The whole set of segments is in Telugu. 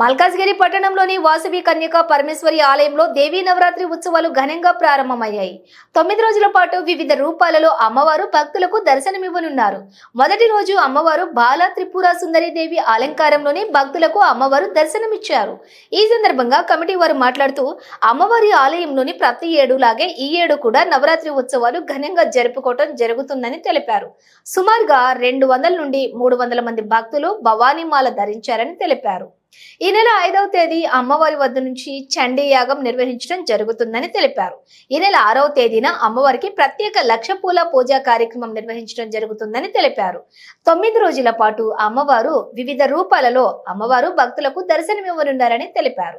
మల్కాజ్గిరి పట్టణంలోని వాసవి కన్యక పరమేశ్వరి ఆలయంలో దేవీ నవరాత్రి ఉత్సవాలు ఘనంగా ప్రారంభమయ్యాయి. తొమ్మిది రోజుల పాటు వివిధ రూపాలలో అమ్మవారు భక్తులకు దర్శనమివ్వనున్నారు. మొదటి రోజు అమ్మవారు బాల త్రిపుర సుందరి దేవి అలంకారంలోని భక్తులకు అమ్మవారు దర్శనమిచ్చారు. ఈ సందర్భంగా కమిటీ వారు మాట్లాడుతూ అమ్మవారి ఆలయంలోని ప్రతి ఏడు లాగే ఈ ఏడు కూడా నవరాత్రి ఉత్సవాలు ఘనంగా జరుపుకోవటం జరుగుతుందని తెలిపారు. సుమారుగా రెండు వందల నుండి మూడు వందల మంది భక్తులు భవానీమాల ధరించారని తెలిపారు. ఈ నెల ఐదవ తేదీ అమ్మవారి వద్ద నుంచి చండీ యాగం నిర్వహించడం జరుగుతుందని తెలిపారు. ఈ నెల ఆరవ తేదీన అమ్మవారికి ప్రత్యేక లక్ష పూల పూజా కార్యక్రమం నిర్వహించడం జరుగుతుందని తెలిపారు. తొమ్మిది రోజుల పాటు అమ్మవారు వివిధ రూపాలలో అమ్మవారు భక్తులకు దర్శనమివ్వనున్నారని తెలిపారు.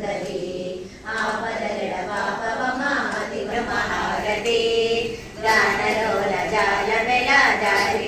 ಸುಂದರಿ ಆಪದಗಳ ಪಾಪವ ಮಾಮತಿ ಬ್ರಹ್ಮಹಾರತಿ ಗಾನಲೋಲ ಜಾಲ ಬೆಳ ಜಾರಿ